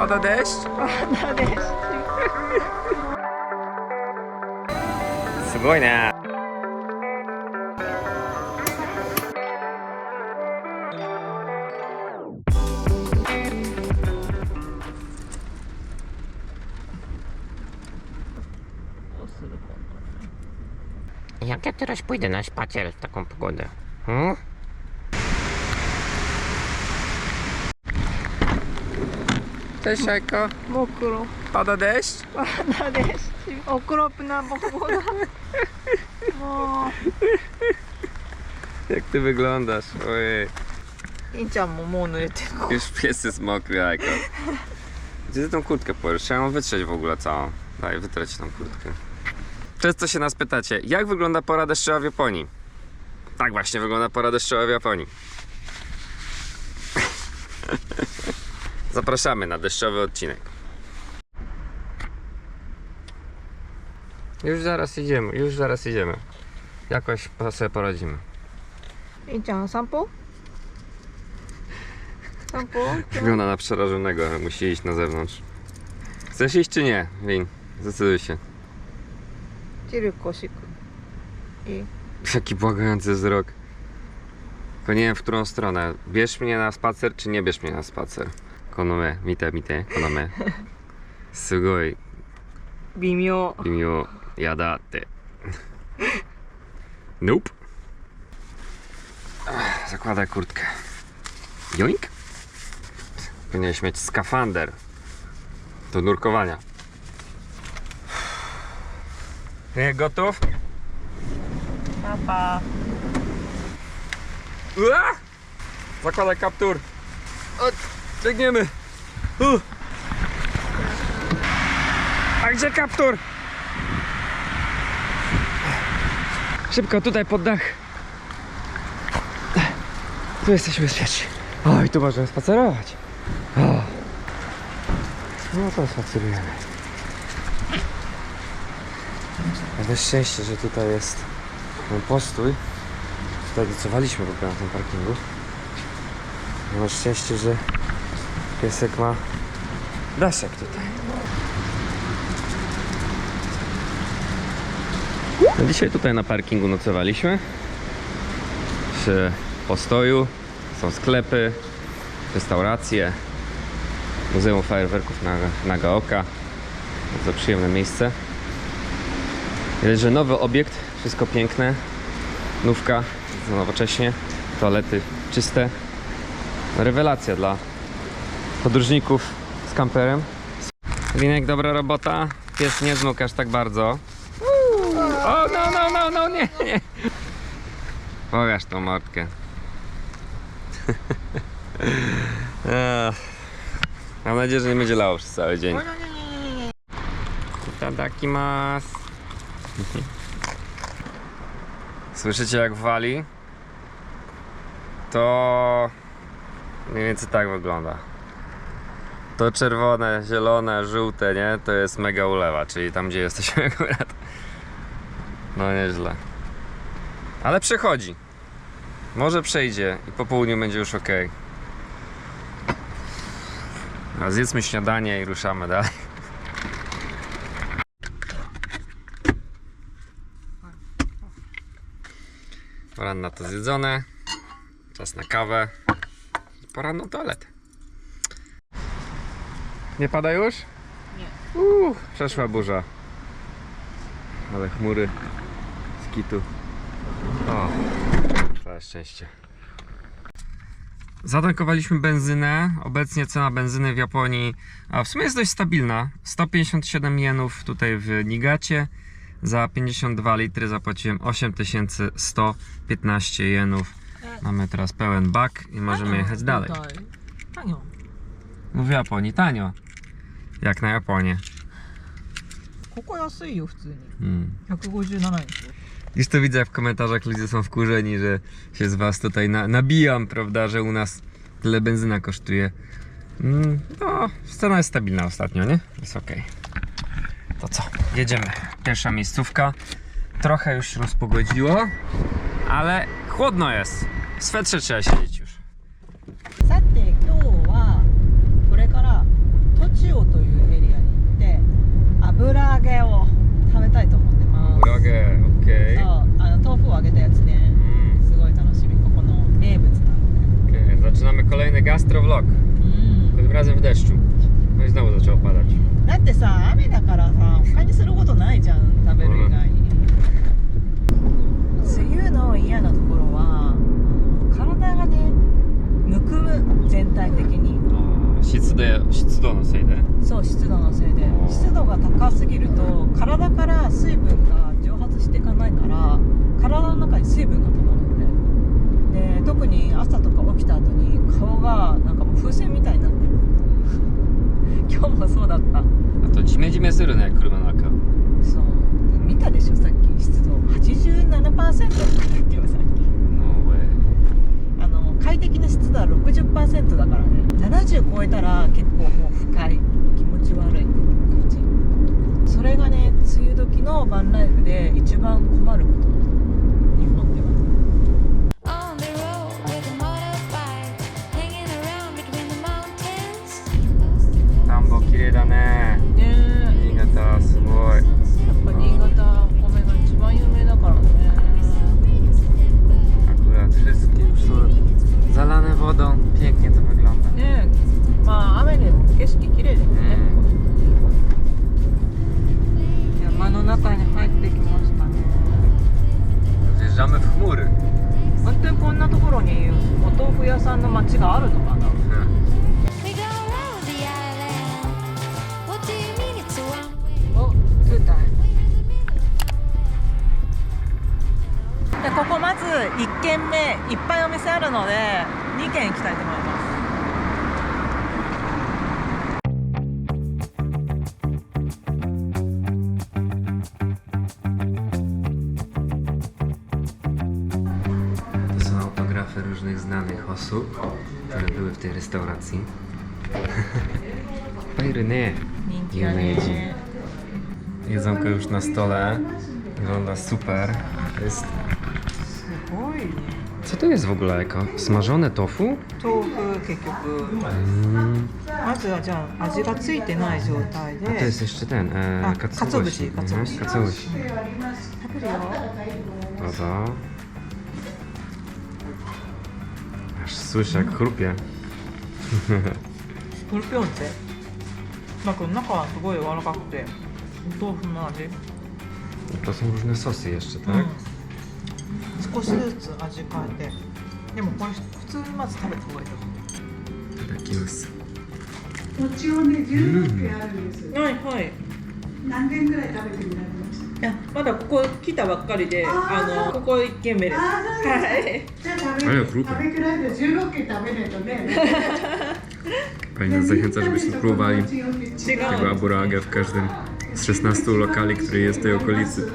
Pada deszcz? Pada deszcz. Sugojna. Jak ja teraz pójdę na spacer w taką pogodę? Hmm? Cześć Hajko. Mokro. Pada deszcz? Pada deszcz. Okropna pogoda. No. Jak ty wyglądasz? Ojej. Incia mu tylko. Już pies jest mokry, Hajko. Gdzie ty tą kurtkę porysz? Trzeba ją wytrzeć w ogóle całą. Daj, wytreć tą kurtkę. Często się nas pytacie, jak wygląda pora deszczowa w Japonii? Tak właśnie wygląda pora deszczowa w Japonii. Zapraszamy na deszczowy odcinek. Już zaraz idziemy, już zaraz idziemy. Jakoś sobie poradzimy. I co, sampu? Sampu? Wygląda na przerażonego, ale musi iść na zewnątrz. Chcesz iść czy nie, Win? Zdecyduj się. Ciry kosik. I... Jaki błagający wzrok. Tylko nie wiem, w którą stronę. Bierz mnie na spacer, czy nie bierz mnie na spacer? Konome, mite, mite, konome. Sugoi, 微妙 imiu, jada, ty. Nope. Ach, Zakładaj kurtkę. Joink. Powinieneś mieć skafander. Do nurkowania. Nie, gotów? パパ Ua! Zakładaj kaptur. O, biegniemy. U. A gdzie kaptur? Szybko, tutaj pod dach. Tu jesteśmy bezpieczni. O, i tu możemy spacerować. O. No to spacerujemy. Mamy szczęście, że tutaj jest ten postój. Tutaj nocowaliśmy w ogóle na tym parkingu. Masz szczęście, że piesek ma daszek tutaj. No dzisiaj tutaj na parkingu nocowaliśmy. Przy postoju są sklepy, restauracje, Muzeum Fajerwerków na Nagaoka. Bardzo przyjemne miejsce. Widać, nowy obiekt, wszystko piękne, nówka, nowocześnie, toalety czyste. Rewelacja dla podróżników z kamperem. Linek, dobra robota. Pies nie zmógł aż tak bardzo. O, no, no, no, no, nie, nie. Pokaż tą mordkę. Mam nadzieję, że nie będzie lało przez cały dzień. Itadakimasu. Słyszycie jak wali? To mniej więcej tak wygląda. To czerwone, zielone, żółte, nie? To jest mega ulewa, czyli tam gdzie jesteśmy akurat. No nieźle. Ale przechodzi. Może przejdzie i po południu będzie już ok. A zjedzmy śniadanie i ruszamy dalej. Poranna to zjedzone. Czas na kawę. Pora na toaletę. Nie pada już? Nie. Uuu, przeszła burza. Ale chmury z kitu. O, całe szczęście. Zatankowaliśmy benzynę. Obecnie cena benzyny w Japonii a w sumie jest dość stabilna. 157 jenów tutaj w Nigacie. Za 52 litry zapłaciłem 8115 jenów. Mamy teraz pełen bak i możemy jechać dalej. 何 No w Japonii tanio Jak na Japonię. ここ安いよ普通に Mm. 157円 Już to widzę w komentarzach, ludzie są wkurzeni, że się z was tutaj na, nabijam, prawda, że u nas tyle benzyna kosztuje. Mm, no, cena jest stabilna ostatnio, nie? Jest ok. To co? Jedziemy. Pierwsza miejscówka. Trochę już się rozpogodziło, ale chłodno jest. W swetrze trzeba siedzieć już. さて今日はこれから栃 油揚げを食べたいと思ってます。油揚げオッケー。そうあの豆腐を揚げたやつね、うん、すごい楽しみ。ここの名物なんで。zaczynamy kolejny gastrovlog、tym razem w deszczu. No i znowu zaczęło padać. だってさ雨だからさ他にすることないじゃん食べる以外に、うん、梅雨の嫌なところは体がねむくむ全体的に。湿度,湿度のせいで？そう湿度のせいで。湿度が高すぎると体から水分が蒸発していかないから体の中に水分が溜まるので。で特に朝とか起きた後に顔がなんかもう風船みたいになってる。今日もそうだった。あとジメジメするね車の中そう見たでしょさっき湿度87%とか言ってよさっき No way あの快適な湿度は60%だからね超えたら結構もう深い。気持ち悪い。感じそれがね梅雨時のバンライフで一番困ること日本では田んぼ綺麗だね,ね新潟すごい。やっぱ新潟お米が一番有名だからねあ、これは好きそうザラネボドンrestauracji. Pajryny. 人気がね Jedzonko już na stole. Wygląda super. To jest... すごいね Co to jest w ogóle, Eko? Smażone tofu? 豆腐結局 Mm. まずはじゃあ味がついてない状態で A to jest jeszcze ten, e, A, katsuobushi. katsuobushi, katsuobushi. Mhm, katsuobushi. 食べるよ No to... Aż słyszę jak chrupie. スコルピオンってなんか中はすごい柔らかくてお豆腐の味？To są różne sosy jeszcze, う tak? ん。少しずつ味変えて。でもこれ普通にまず食べた方がいいと思をね16軒あるんです、うはいはい。何軒ぐらい食べてみられましたいやまだここ来たばっかりであのここ1軒目ですはいじゃあ食べあいやフルーツ食べ比べて16軒食べないとね Pani zachęca, żebyśmy próbowali 違う tego aburagę w każdym z 16 lokali, który jest w tej okolicy.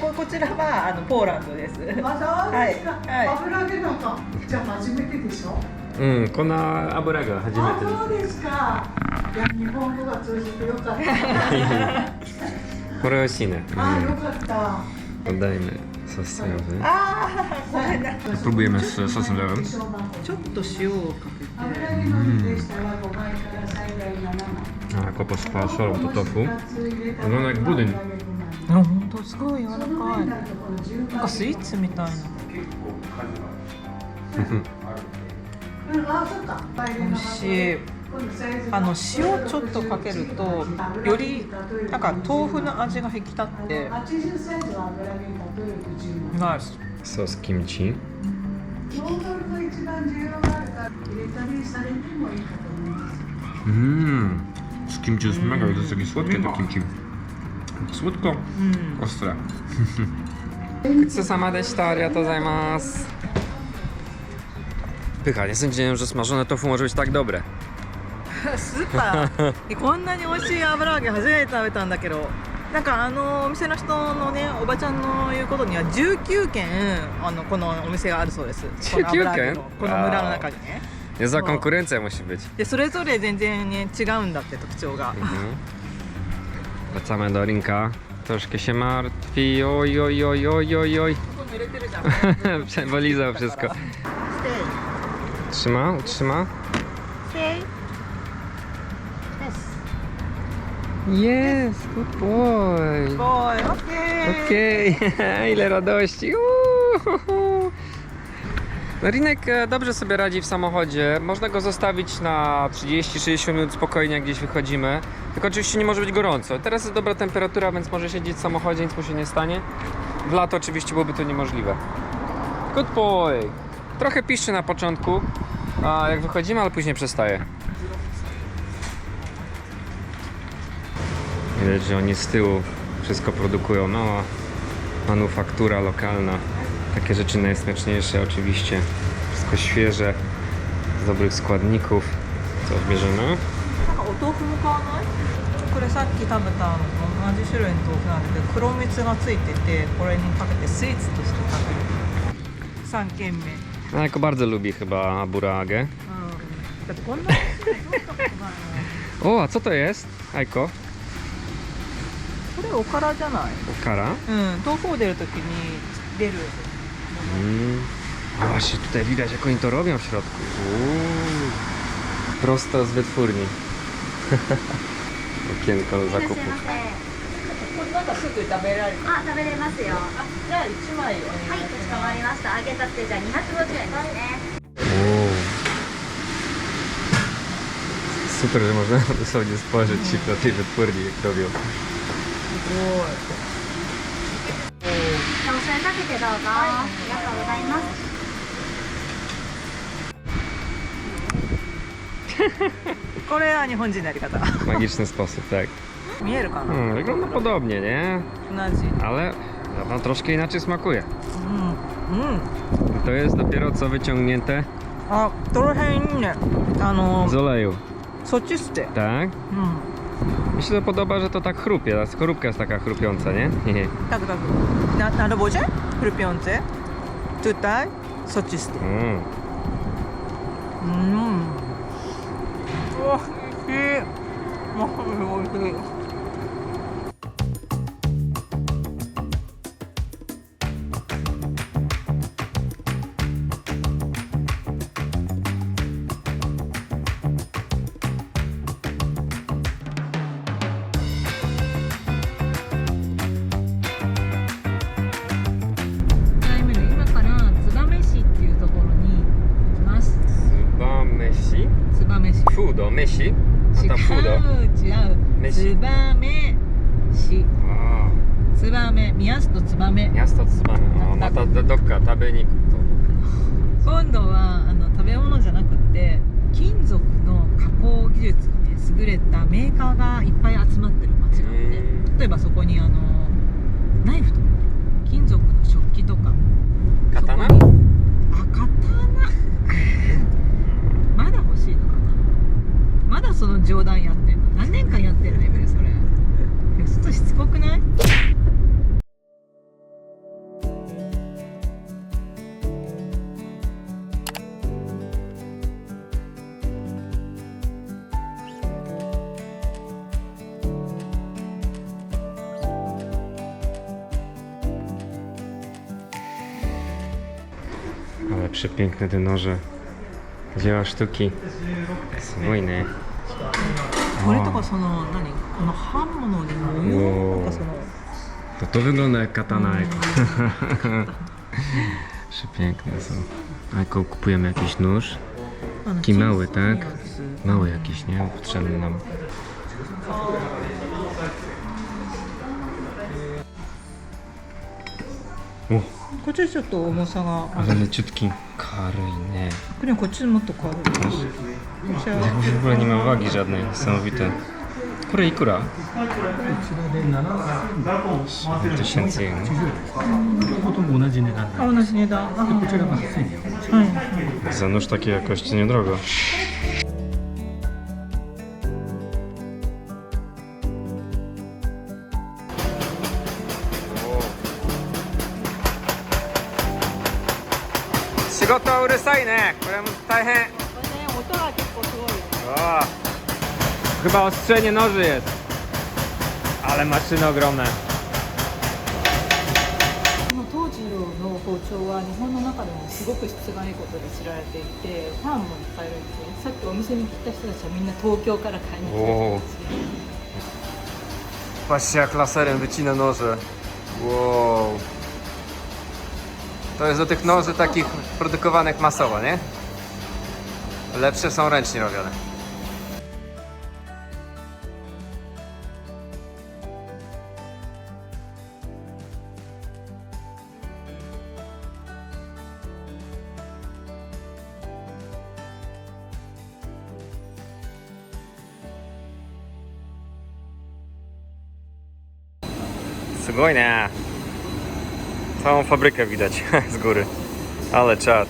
ここちらはあのポーランドですあそうですか、はい油揚げなんかじゃあ初めてでしょうん、この油が初あめてそうですかいや日本語が通じてよかった。これ美味しいね。あよかったうん、dajmy sos sojowy. ああちょっと塩をかけて油揚げのみでしたら5倍から最大7枚 A, kopo z fasolą to tofu. Wygląda jak budyń. あ本当すごい柔らかいなんかスイーツみたいな。美味しい。あの塩ちょっとかけるとよりなんか豆腐の味が引き立って。ナイス。ソースキムチ？うん。キムチ ごちそうさまでした。ありがとうございます。Pycha, nie sądziłem, że smażone tofu może być tak dobre. スーパーえこんなに美味しい油揚げ初めて食べたんだけどなんかあのお店の人のねおばちゃんの言うことには19軒あのこのお店があるそうですこの油揚げの19この村の中にね Niezła No. konkurencja musi być. でそれぞれ全然ね違うんだって特徴が、 Mhm. Wracamy do Rinka. Troszkę się martwi. Oj, oj, oj, oj, oj, oj. 濡れてるじゃん Przebolizał wszystko. Trzyma, utrzyma. Yes, good boy. Boy, okej. Okej, ile radości. Uuu. No, e, dobrze sobie radzi w samochodzie. Można go zostawić na 30-60 minut spokojnie, jak gdzieś wychodzimy. Tylko oczywiście nie może być gorąco. Teraz jest dobra temperatura, więc może siedzieć w samochodzie, nic mu się nie stanie. W lato oczywiście byłoby to niemożliwe. Good boy. Trochę piszczy na początku, a jak wychodzimy, ale później przestaje. Widać, że oni z tyłu wszystko produkują. Mała manufaktura lokalna. Takie rzeczy najsmaczniejsze oczywiście. Wszystko świeże, z dobrych składników. Co bierzemy? なんかお豆腐も買わないこれさっき食べたのと同じ種類の豆腐なんだけど黒蜜がついててこれにかけてスイーツとして食べる3軒目、 うん、Ajko bardzo lubi chyba buraagę. だってこんなに種類食べたことないの O, a co to jest? Ajko? これおからじゃない Kara? うん豆腐を出るときに出る Mm. A właśnie tutaj widać jak oni to robią w środku. Uuu. Prosto z wytwórni. Okienko do いらっしゃい zakupu. ませ。これなんかすぐ食べられるあ、食べれますよ。はあじゃあ1枚お願いい、かしこまりました。 揚げたてじゃあ250円ですね。 Uuu. Super, że można dosłownie spojrzeć się na tej wytwórni jak robią. じゃあお醤油かけてどうぞ。ありがとうございます。 これは日本人のやり方 Magiczny sposób, tak. 見えるかな Hmm, wygląda podobnie, nie? 同じ Ale no, troszkę inaczej smakuje. Mm. To jest dopiero co wyciągnięte A trochę inne. A z oleju. soczyste. Tak? Mm. Mi się to podoba, że to tak chrupie. Ta skorupka jest taka chrupiąca, nie? Tak, tak. Na, na robocie chrupiące. Tutaj soczyste. Mm. Mm. To do, do 食べに行くと。今度はあの食べ物じゃなくて金属の加工技術がね優れたメーカーがいっぱい集まってる街があって例えばそこにあのナイフとか金属の食器とかにあ刀？まだ欲しいのかな？まだその冗談やってんの？何年間やってるレベルそれ。いやちょっとしつこくない「przepiękne te noże. Dzieła sztuki. Słojne. これとかその何この刃物に模様とかその To to wygląda jak katana. Eko. Przepiękne są. Eko, kupujemy jakiś nóż. あの Taki mały, tak? 金属のやつ Mały jakiś, nie? Potrzebny nam. O, 고칠 수도 없어서 아 근데 줍기 kary nie. ma wagi żadnej, niesamowite. I kura. 1000 jen. 보통 원하지 내가. 아, 오늘 진이다. Za nóż takiej jakości niedrogo. 仕事うるさいね。これも大変。これね音が結構すごい O, chyba ostrzenie noży jest. Ale maszyny ogromne. この東次郎の包丁は日本の中でもすごく質がいいことで知られていてファンもいっぱいいるんですよねさっきお店に来た人たちはみんな東京から買いに来てるおー Patrzcie jak laserem wycina noże. Wow. To jest do tych noży takich produkowanych masowo, nie? Lepsze są ręcznie robione. Sugojnie. Całą fabrykę widać z góry. Ale czad.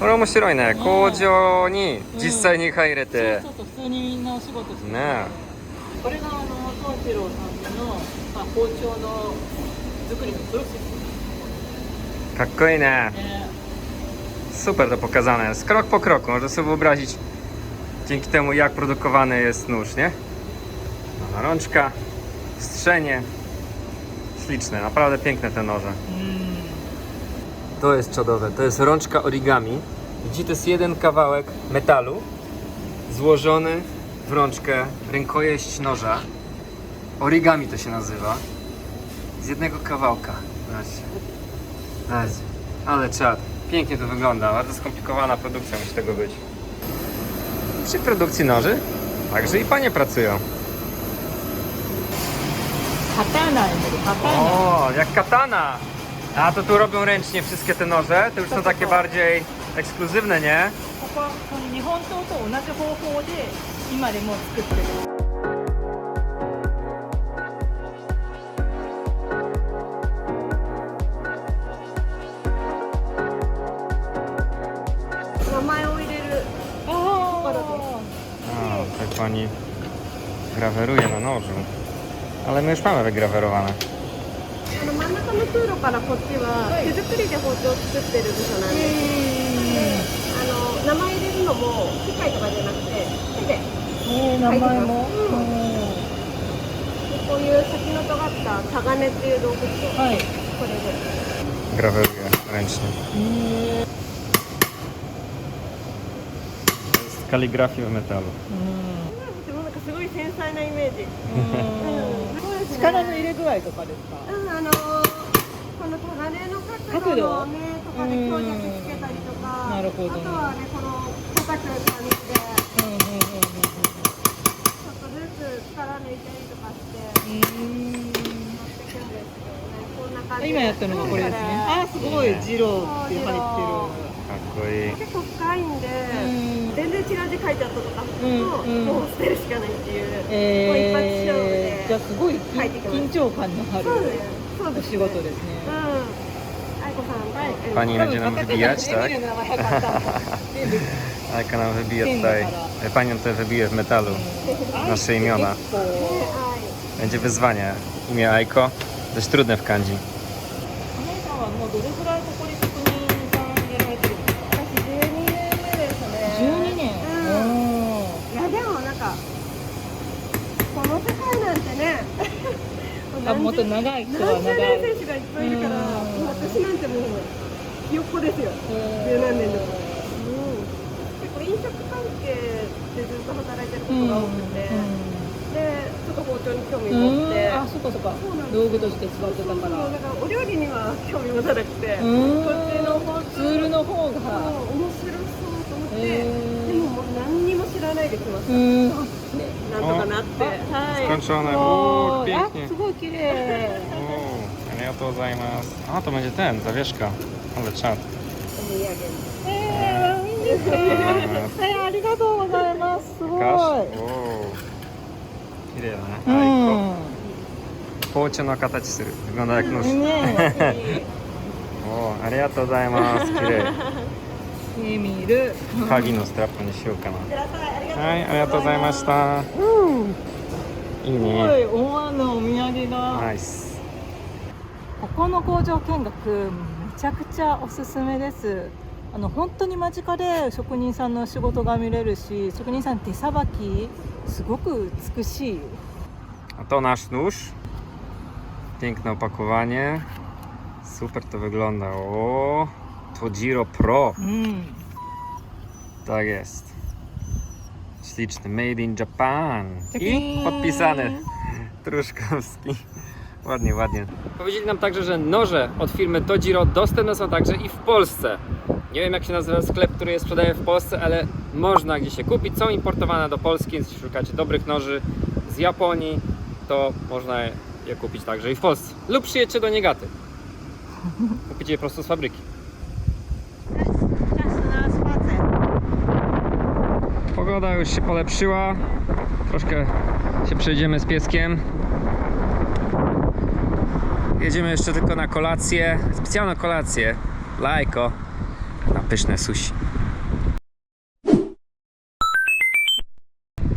これ面白いね。工場に実際に入れて。そうそう普通にみんなお仕事してるねこれがあの宗一郎さんの、まあ、包丁の作りのプロセスえ。かっこいいね。ね Super to pokazane jest. Krok po kroku. Można sobie wyobrazić dzięki temu jak produkowany jest nóż, nie? Mała rączka, strzenie. Śliczne, naprawdę piękne te noże. To jest czadowe. To jest rączka origami. Widzicie, to jest jeden kawałek metalu złożony w rączkę, rękojeść noża. Origami to się nazywa. Z jednego kawałka. Zobaczcie. Zobaczcie. Ale czad. Pięknie to wygląda. Bardzo skomplikowana produkcja musi tego być. Przy produkcji noży także i panie pracują. 刀になる刀 O, jak katana! A to tu robią ręcznie wszystkie te noże. To już są takie bardziej ekskluzywne, nie? ここはこの日本刀と同じ方法で今でも作ってる名前を入れる あ A, tutaj pani graweruje na nożu. Ale my już mamy wygrawerowane. あの真ん中の通路からこっちは手作りで包丁を作ってる部署なんですあの名前入れるのも機械とかじゃなくて手でえー、名前も、こういう先の尖ったタガネっていう道具とはいこれで Graweruje ręcznie. To jest kaligrafia w metalu. でもなんかすごい繊細なイメージ、力の入れ具合とかですか？うん、あのこのタガネの角度のねとかで強弱つけたりとか、なるほどね。あとはねこの叩く感じでちょうんうんうんうんっとずつ力抜いたりとかして持ってくんですけどねこんな感じで。今やったのがこれですね。あすごい。ジローって入ってかっこいい。結構深いんで、る全然違う字書いてあったとかすると、うんうんもう捨てるしかないっていう、えもう一発勝負でじゃあすごい入ってきます緊張感のあるそうですそうおです仕事ですねうん愛子さんはい Pani będzie nam wybijać, tak? 全部 Ajka nam wybije tutaj. Pani nam tutaj wybije w metalu nasze imiona. こう はい Będzie wyzwanie. Imię Ajko. Dość trudne w kanji. あもっと長い人は長い。年選手がいっぱいいるから私なんてもうひよっこですよ。十何年でも、うん、結構飲食関係でずっと働いてることが多くて、でちょっと包丁に興味持って、あそっかそっか。道具として使ってたから。だからお料理には興味持たなくて、うん。こっちの包丁ツールの方が。面白そうと思って、でももう何にも知らないで来ました、うんなんとかなってはい Skończone. O, Uuu, a, pięknie. すごい綺麗 a りがとうございます。A, to będzie ten, zawieszka. Ale czad. おえー、いいんですねえー、ありがとうございますすごい.綺麗だね。う.ん Połcie no 形する。ね おーありがとうございます。綺麗。えー、見る鍵のストラップにしようかな。くださいはい、ありがとうございました。うんいいすごね。い思わぬお土産が。ここの工場見学めちゃくちゃおすすめですあの本当に間近で職人さんの仕事が見れるし職人さん手さばきすごく美しい A to nasz nóż. Piękne opakowanie. Super to wygląda. O, to Giro Pro. うん、Tak jest. Śliczny. Made in Japan. I Taki- podpisany. Truszkowski. Ładnie, ładnie. Powiedzieli nam także, że noże od firmy Tojiro dostępne są także i w Polsce. Nie wiem jak się nazywa sklep, który je sprzedaje w Polsce, ale można gdzieś je kupić. Są importowane do Polski, więc jeśli szukacie dobrych noży z Japonii, to można je kupić także i w Polsce. Lub przyjedźcie do Niegaty. Kupicie je prosto z fabryki. Czas na spacer Pogoda już się polepszyła. Troszkę się przejdziemy z pieskiem. Jedziemy jeszcze tylko na kolację. Specjalną kolację. Lajko. Na pyszne sushi.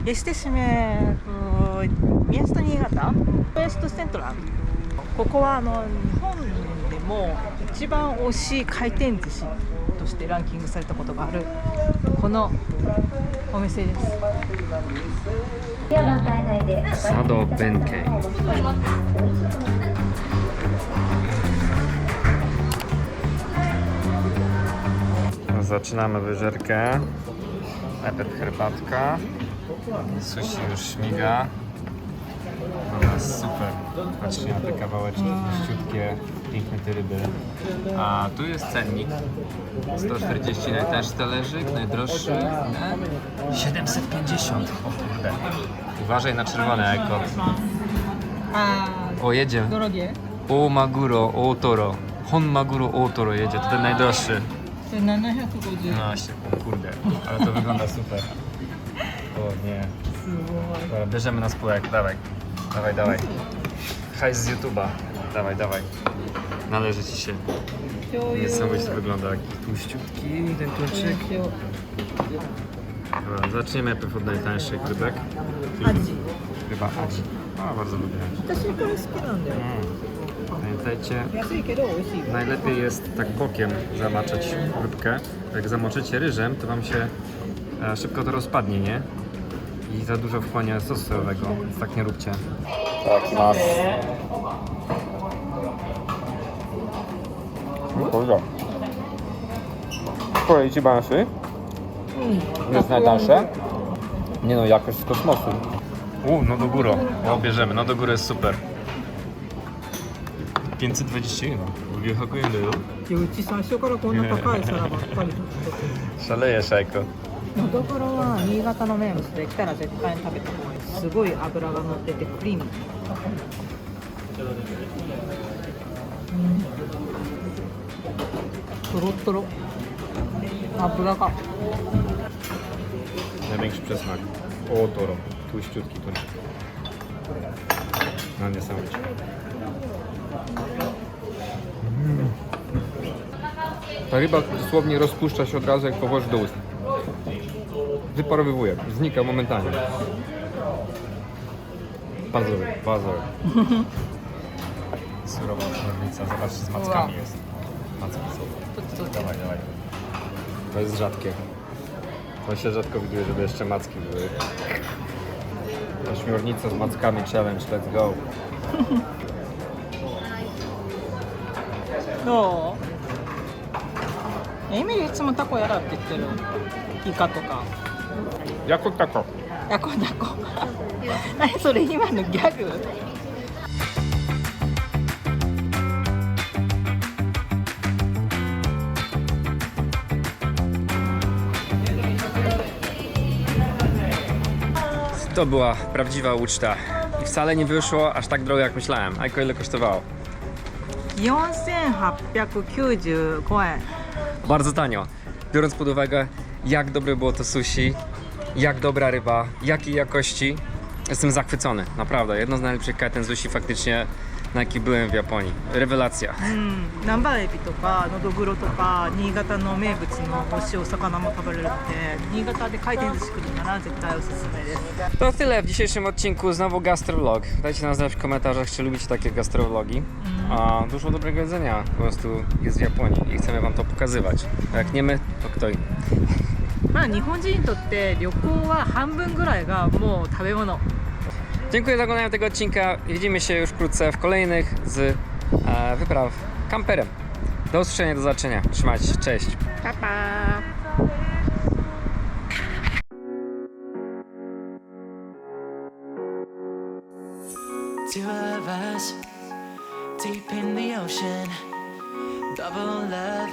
ですね、えっと宮下新潟ウエストセントラルここはあの日本でも一番美味しい回転寿司としてランキングされたことがあるこの お店です Sado Benkei. Zaczynamy wyżerkę. Najpierw herbatka. Sushi już śmiga. No jest super. Patrzcie na te kawałeczki puściutkie, piękne te ryby. A tu jest cennik. 140 też talerzyk, najdroższy. 750. O kurde. Uważaj na czerwone eko. O, jedzie. O maguro, o toro. Hon maguro, o toro jedzie. To ten najdroższy. Ten na 750. No, się, o kurde. Ale to wygląda super. O nie. Dobra, bierzemy na spółek. Dawaj. Dawaj, dawaj. Hajs z YouTube'a. Dawaj, dawaj. Należy ci się. Niesamowicie to wygląda, jaki tłuściutki ten kluczyk. Dobra, zaczniemy najpierw od najtańszych rybek. Tak? Adzi. Chyba Adzi. Bardzo lubię. Mm. Pamiętajcie, najlepiej jest tak bokiem zamaczać rybkę. Jak zamoczycie ryżem, to wam się e, szybko to rozpadnie, nie? I za dużo wchłania sosu sojowego, więc tak nie róbcie. Tak, masz Kurde. Kolej ci bansy. Jest najdalsze. Nie no, jakość z kosmosu. U, no do góry. No bierzemy, no do góry jest super. 521. Wychakujemy. うち最初からこんな高い皿ばっかり Szaleje szajko. のどぐろは新潟の名物で来たら絶対に食べた方がいいすごい脂が乗っててクリーミー とろっとろ脂が Największy przesmak. O, toro. Tłuściutki to. No niesamowicie. Mm. Ta ryba dosłownie rozpuszcza się od razu jak położy do ust. Wyparowywuje, znika momentalnie. Pazury, pazury. Surowa ośmiornica, zobaczcie, z mackami jest. Macki są. Dawaj, dawaj. To jest rzadkie. To się rzadko widuje, żeby jeszcze macki były. Ośmiornica z mackami challenge, let's go. どうエミリいつもタコやらって言ってるイカとか Jako tako. ヤコタコ何それ今のギャグ To była prawdziwa uczta. I wcale nie wyszło aż tak drogo jak myślałem. A ile kosztowało? 4895円 Bardzo tanio. Biorąc pod uwagę, jak dobre było to sushi, jak dobra ryba, jakiej jakości, jestem zachwycony. Naprawdę, jedno z najlepszych katen sushi faktycznie, na jaki byłem w Japonii. Rewelacja. うん南蛮エビとかのどぐろとか新潟の名物の美味しいお魚も食べれるので新潟で回転寿司来るなら絶対おすすめです To tyle w dzisiejszym odcinku. Znowu gastrovlog. Dajcie nam znać w komentarzach, czy lubicie takie gastrovlogi. A dużo dobrego jedzenia po prostu jest w Japonii i chcemy wam to pokazywać. A jak nie my, to kto inny. まあ日本人にとって旅行は半分ぐらいがもう食べ物 Dziękuję za oglądanie tego odcinka. Widzimy się już wkrótce w kolejnych z e, wypraw kamperem. Do usłyszenia, do zobaczenia. Trzymajcie się, cześć. パパ Two of us deep in the ocean. Bubble love,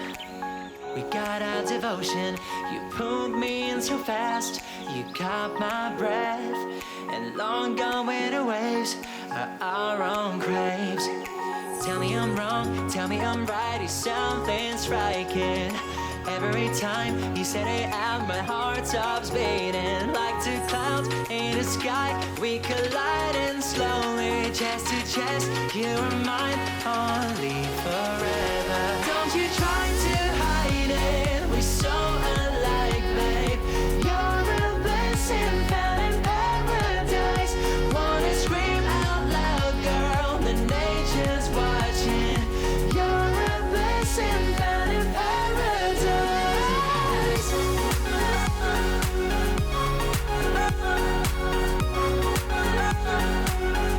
we got our devotion. You pulled me in so fast, you caught my breath. Long gone were the waves are our own craves. Tell me I'm wrong, tell me I'm right, is something striking. Every time you say it out, my heart stops beating like two clouds in the sky. We collide and slowly, chest to chest. You are mine, only